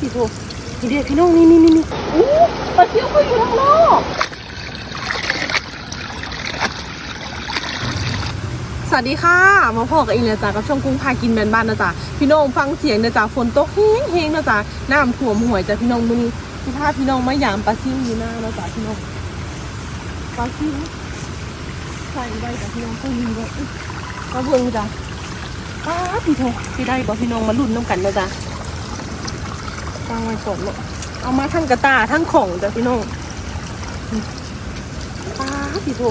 พี่โทนี่เด็กพี่น้องนี่นี่นี่นี่อู้ปลาเสียวเขาอยู่ข้างนอกสวัสดีค่ะมาพอกับอีนะจ๊ะกับช่องกุ้งพากินแมนบ้านนะจ๊ะพี่น้องฟังเสียงนะจ๊ะฝนตกเฮงเฮงนะจ๊ะน้ำท่วมห่วยจ้ะพี่น้องมือนี้พี่พาพี่น้องมายามปลาซิวอยู่หน้านะจ๊ะพี่น้องปลาซิวใส่ไว้จ้ะพี่น้องต้องยิงไว้อุ๊ยมาเบิ่งจ้ะป้าพี่โทสิได้บ่พี่น้องมาลุ้นน้ำกันนะจ๊ะ ตั้งไว้ก่อนเนาะเอามาทั้งกระตาทั้งของจ้ะพี่น้องป้าพี่โท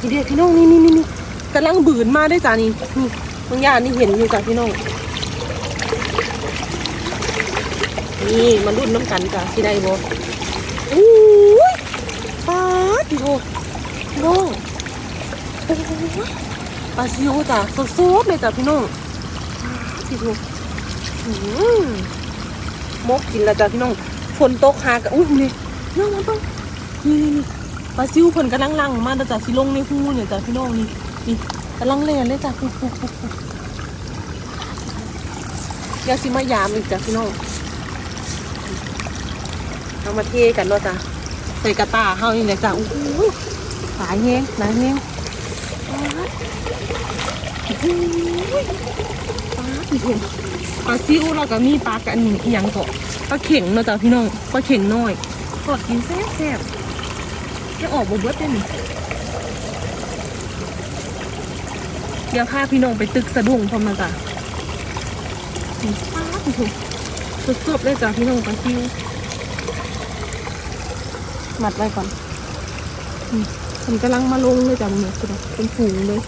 นี่เด็กพี่น้องนี่นี่นี่นี่กำลังบืนมาได้จ้ะนี่นี่บางอย่างนี่เห็นอยู่จ้ะพี่น้องนี่มารุ่นน้ำกันจ้ะที่ได้บ่อู้ยป้าพี่โทพี่น้องปลาซิวจ้ะสดๆเลยจ้ะพี่น้องป๊าดพี่โทอืม มกกินแล้วจ้ะพี่น้องฝนตกหากอุ้ยนี่น้องมันต้องนี่นี่นี่ปลาซิวเพิ่นกำลังลังมาจ้ะสิลงในหูเนี่ยจ้ะพี่น้องนี่นี่กำลังเล่นเลยจ้ะปุ๊บปุ๊บปุ๊บปุ๊บเดี๋ยวสิมายามอีกจ้ะพี่น้องเอามาเทกันเนาะจ้ะใส่กระตาเฮานี่แหละจ้ะอู้หูสายแห้งสายแห้งป๊าดโอ้โหป๊าดอีกเห็น ลาซิวเราก็มีปลากันอีหยังเก็ปลาเข่งเนาะจ้ะพี่น้องปลาเข่งน้อยทอดกินแซ่บแซ่บจะออกบ่เบิดเด้นี่เดี๋ยวพาพี่น้องไปตึกสะดุ้งพร้อมนะจ้ะปลาถูกสดๆเลยจ้ะพี่น้องปลาซิวมัดไว้ก่อนผมกำลังมาลงเลยจ้ะมันเป็นฝูงเลย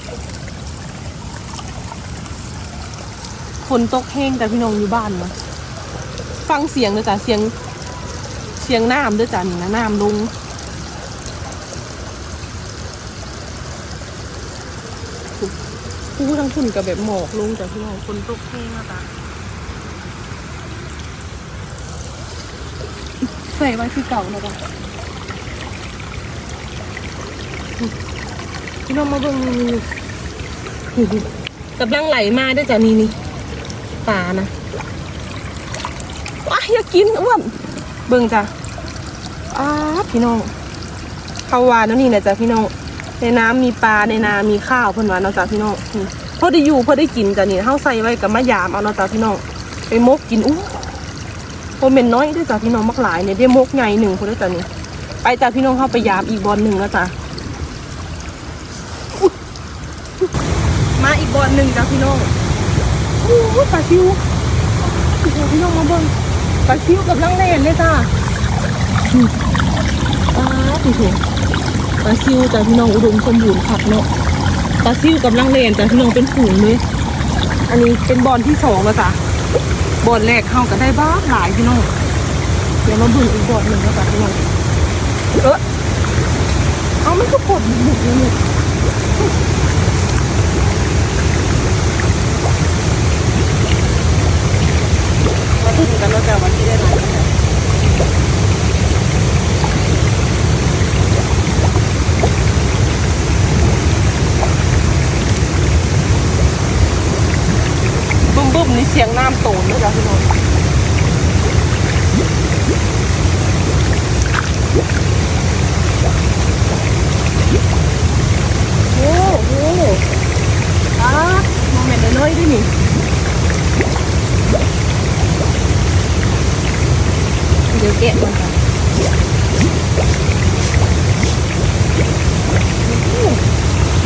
ฝนตกแห้งแต่พี่น้องอยู่บ้านมาฟังเสียงเลยจ้ะเสียงเสียงน้ำด้วยจ้ะนี่นะน้ำลงผู้ทั้งฝุ่นกับแบบหมอกลงจ้ะพี่น้องฝนตกแห้งอะจ้ะใส่ไว้ที่เก่านะจ้ะพี่น้องมาเบิ่งนี่นี่นี่กำลังไหลมาด้วยจ้ะนี่นี่ ปลานะว้าอยากกินอ้วนเบิ่งจ้ะอ้าพี่น้องเขาวานแล้วนี่นะจ้ะพี่น้องในน้ำมีปลาในนามีข้าวเพิ่นว่าเนาะจ้ะพี่น้องนี่พอได้อยู่พอได้กินจ้ะนี่เฮาใส่ไว้กับมะยามเอาเนาะจ้ะพี่น้องไปมกกินอู้โอเมนน้อยด้วยจ้ะพี่น้องมักหลายเนี่ยได้มกใหญ่หนึ่งคนด้วยจ้ะนี่ไปจ้ะพี่น้องเข้าไปยามอีกบอลหนึ่งแล้วจ้ะมาอีกบอลหนึ่งจ้ะพี่น้อง อ้ปลาซิวพี่น้องพี่น้องมาเบิ่งปลาซิวกับลังเลนเลยจ้าอืมปลาพี่ถูปลาซิวจ้ะพี่น้องอุดมสมบูรณ์ผักเนาะปลาซิวกับลังเลนจ้ะพี่น้องเป็นฝูงเลย อันนี้เป็นบอลที่สองแล้วจ้ะบอลแรกเข้าก็ได้บ้าหลายพี่น้องเดี๋ยวมาเบิ่งอีกบอลหนึ่งแล้วจ้ะพี่น้องเออเอาไมันก็ปลดบุกเลย เนี่งกันแล้วจ้ะวันที่ได้มาบุ้มบึ้มนี่เสียงน้ำตูนด้วยจ้ะพี่น้องโอ้โหอะมองเห็นน้อยๆด้วยนี่ เดี๋ยวแกะมันก่อน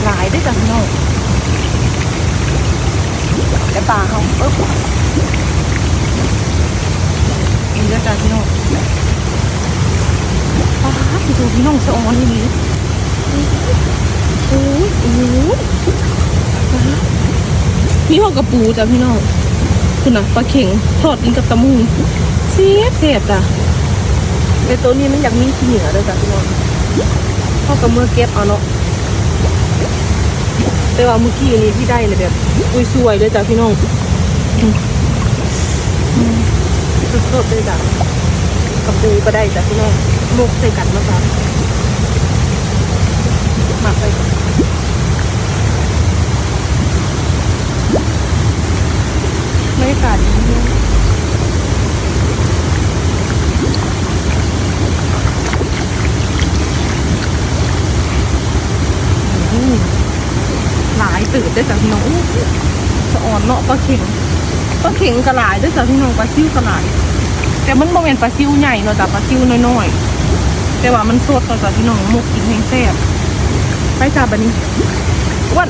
หลายด้วยจ้ะพี่น้องกระตาเขาเอ๊บนี่ด้วยจ้ะพี่น้องป้าดพี่ดูพี่น้องสะออนอย่างนี้โอ้ยโอ้ยมีหองกระปูจ้ะพี่น้องคุณนะปลาเข่งทอดกินกับตะมูเสียบเสียบจ้ะ ในตัวนี้มันอยากมีขี้เหนือด้วยจ้ะพี่น้องเข้ากับมือเก็บเอาเนาะแต่ว่าเมื่อกี้นี้พี่ได้เลยแบบอุ้ยสวยเลยจ้ะพี่น้องสดๆเลยจ้ะกับปูก็ได้จ้ะพี่น้องมกใส่กันนะจ้ะหมักไปก่อนบรรยากาศดีมากะพี่น้องอู้สะอ่อนเนาะปลาเข็งปลาเข็งกระหลายได้จ้ะพี่น้องปลาซิวกระหลาย แต่มันบ่แม่นปลาซิวใหญ่เนาะจ้ะปลาซิวน้อยๆแต่ว่ามันสดเนาะจ้ะพี่น้องหมกกินแห้งแซ่บไปจ้ะบัดนี้อ้วน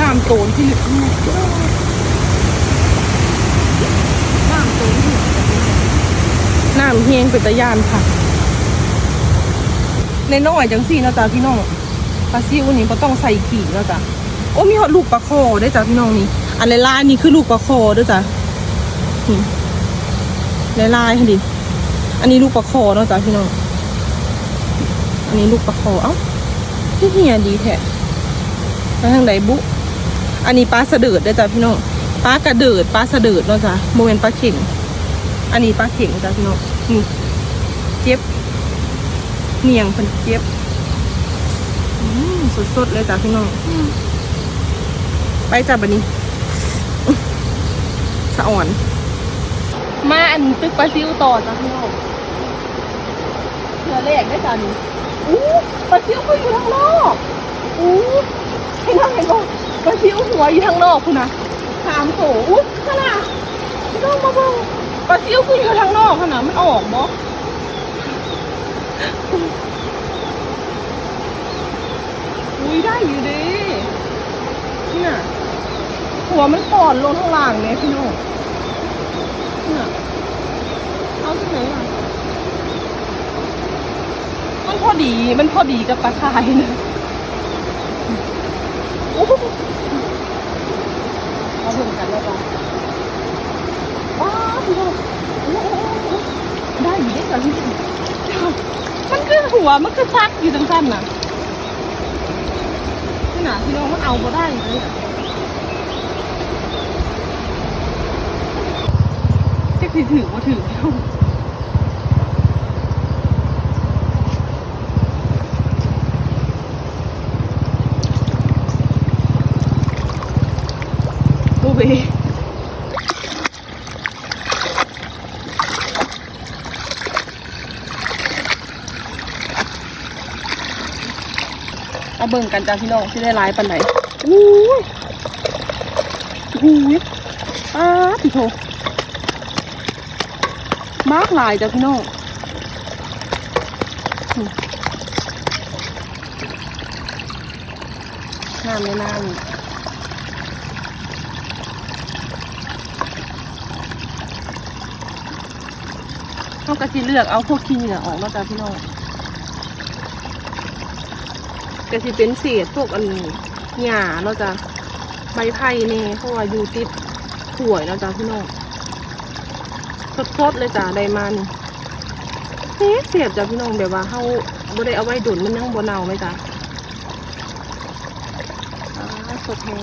น้ำโตนที่เหลือน้ำโตนน้ำเฮียงเป็นตะยานค่ะ ในน้อยจังสี่นะจ๊ะพี่น้องปลาซิวนี่ก็ต้องใส่ขี่นะจ๊ะโอ้มีหอดลูกปลาคอได้จ้ะพี่น้องนี่ อันลายๆนี่คือลูกปลาคอเด้วยจ้ะนี่ลายๆค่ะดิอันนี้ลูกปลาคอเนาะจ๊ะพี่น้อง อันนี้ลูกปลาคอเอ้าที่เฮียดีแท้ไปทางไหนบุ อันนี้ปลาสะเดิดเด้จ้ะพี่น้อง ปลากระเดิดปลาสะเดิดเนาะจ้ะโมเมนปลาเข็งอันนี้ปลาเข็งจ้ะพี่น้องนี่เจ็บ เนียงเป็นเจี๊ยบอืมสดๆเลยจ้ะพี่น้องอืมไปจ้ะบันนี้อื้อสะอ่อน มาอันตึกปลาซิวต่อจ้ะพี่น้องเรือแรกได้จ้ะนี่อู้ปลาซิวก็อยู่ทางนอกอู้ให้นั่งเห็นบ่ปลาซิวหัวอยู่ทางนอกคุณนะสามโถอู้ขนาดพี่น้องมาเบ่งปลาซิวก็อยู่ทางนอกขนาดมันออกบ่ อุ้ยได้อยู่ดี เนี่ยหัวมันก่อนลงข้างล่างเนี่ยพี่โน่เนี่ยเอาที่ไหนอะมันพอดีมันพอดีกับปลาคายนะโอ้โหเอาเพิ่มกันแล้วกันว้าวพี่โน่โอ้โหได้อยู่ได้ก่อนพี่มันคือหัวมันคือซักอยู่ตรงสั้นน่ะ ขนาดที่น้องมันเอาก็ได้เลยอะเจ๊ถือถือว่าถือพี่น้องตัวเบ เอาเบิ่งกันจ้าพี่น้องที่ได้ร้ายปันไหนอู้ยอู้ยอ้าพี่โทมากหลายจ้าพี่น้องน้ำในน้ำนี่เขาก็สิเลือกเอาพวกขี้เหงื่อออกมาจ้าพี่น้อง ก็สิเป็นเศษพวกอันหญ้าเนาะจ้ะใบไผ่นี่เพราะว่าอยู่ติดถ่วยเนาะจ้ะพี่น้องสดๆเลยจ้ะได้มานี่เสียเสียบจ้ะพี่น้องแบบว่าเฮาบ่ได้เอาไว้ดุนมันยังบ่เน่าไหมจ้ะอ่าสดแฮง